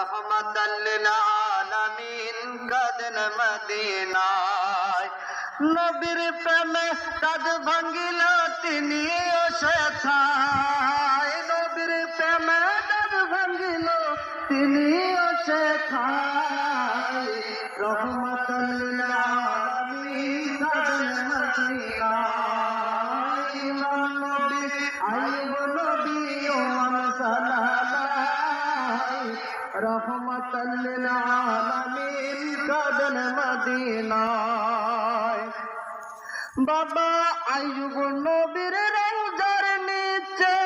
রহমাতাল্লিল আলামিন কাদেন মদিনায়। নবীর প্রেমে কাদ ভাঙ্গিল, তিনি সেথায় নবীর প্রেমে কাদ ভাঙ্গিল, তিনি সেথায় রহমাতাল্লিল আলামিন কাদেন রহমতাল্লিল আলামিন কাদন মদিনায়। বাবা আইব নবীর রওজার নিচে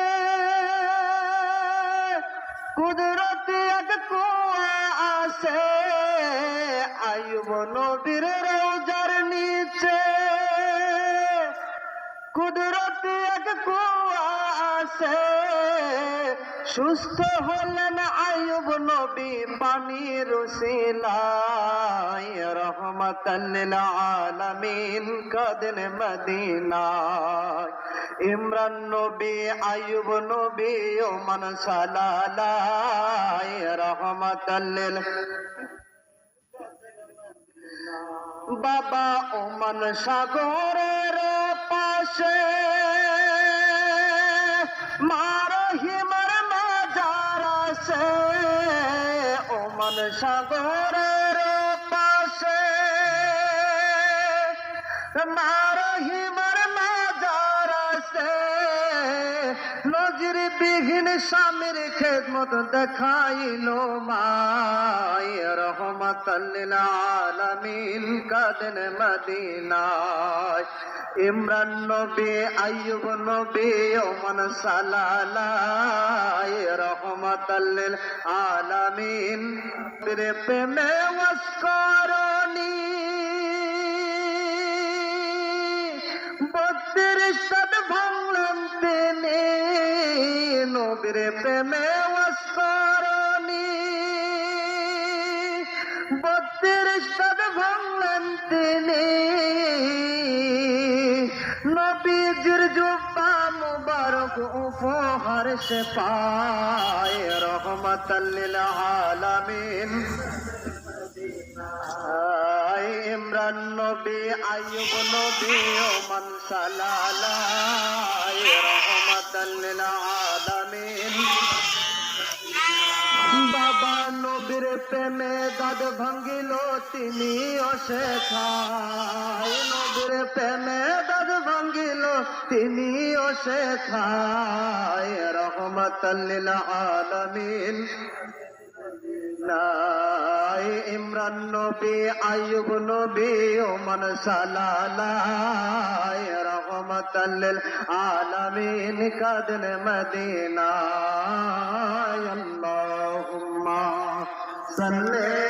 কুদরতি এক কুয়া আছে। আইব নবীর রওজার নিচে কুদরতি এক কুয়া আছে। সুস্থ হলেন আয়ুব নবী পানির সিলাই রহমতাল্লিল আলামিন কাদিন মদিনায়। ইমরান নবী, আয়ুব নবী, ওমান সালালাই রহমতাল্লিল বাবা ওমান সাগরের পাশে সাগরের পাশে। মারহিমার মাজার আছে। নজির বিহীন স্বামীর খেদমত দেখাইল মাই। রহমতাল্লিল আলামিন কাদেন মদিনায়। ইমরান নবী, আইয়ুব নবী, ওমান সালালাই রহমতাল্লিল আলামিন রে প্রেমে ওয়াসকরণী বত্রিশ সাত ভাঙলেন তিনি নবীর প্রেমে ওয়াসকরণী বত্রিশ উপহার সে পায় রহমতাল্লিল আলামিন। ইমরান নবী, আইয়ুব নবী, ওমান সালালাই রহমাতাল্লিল আলামিন। বাবা নবীর প্রেমে দাদ ভাঙ্গিল, তিনি অশেখায়। নবীর প্রেমে দাদ ভাঙ্গিল, তিনি অশেখায় রহমতাল্লিল আলামিন। নাই ইমরান নবী আয়ুব নবী ওমান সালালাই রহমতাল্লিল আলামিন। কাদন মদিনায় আল্লাহুম্মা সাল্লি